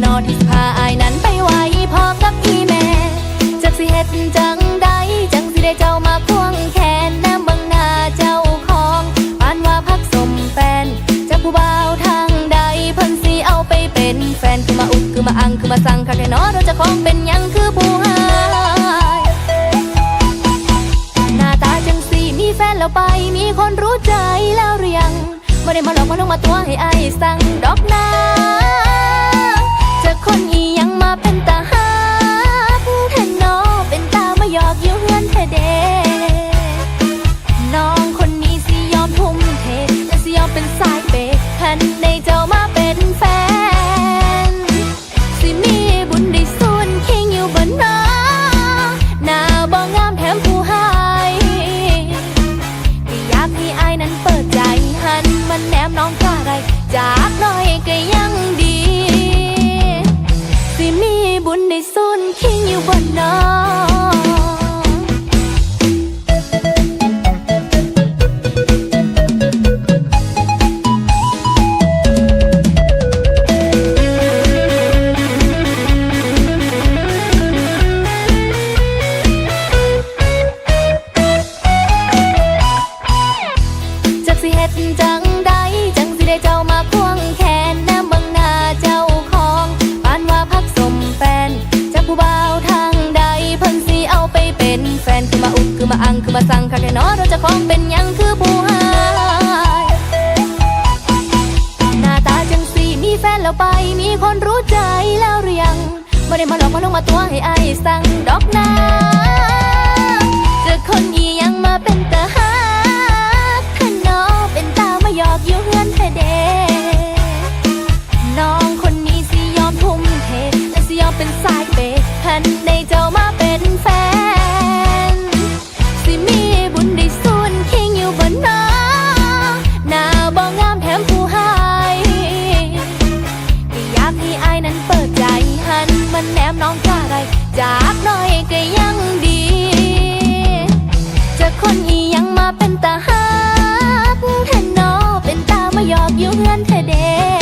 นบ่นอที่พาอายนั้นไปไหวพร้อมกับอีแม่จักสิเฮ็ดจังใดจังสิได้เจ้ามาควงแขนน้ำบังหน้าเจ้าของปานว่าพักสมแฟนจากผู้บ่าวทางใดเพิ่นสิเอาไปเป็นแฟนคือมาอุกคือมาอังคือมาสั่งคักแน่นอเราจะของเป็นหยังคือผู้หายหน้าตาจังสีมีแฟนแล้วไปมีคนรู้ใจแล้วหรือยังไม่ได้มาหลอกมาลงมาตัวให้ไอ้ายสั่งด มาอังคือมาสั่งคักแน่นอเราจะของเป็นยังคือผู้หายหน้าตาจังสีมีแฟนแล้วไป มีคนรู้ใจแล้วหรือยังไม่ได้มาหลอกมาลงมาตัวให้ไอ้ายสั่งดอกนาเจอคนอียังมาเป็น ไร จากน้อยก็ยังดี จะคนอียังมาเป็นตาฮักแทนนอเป็นตาไมายอกอยู่เฮือนเธอเด้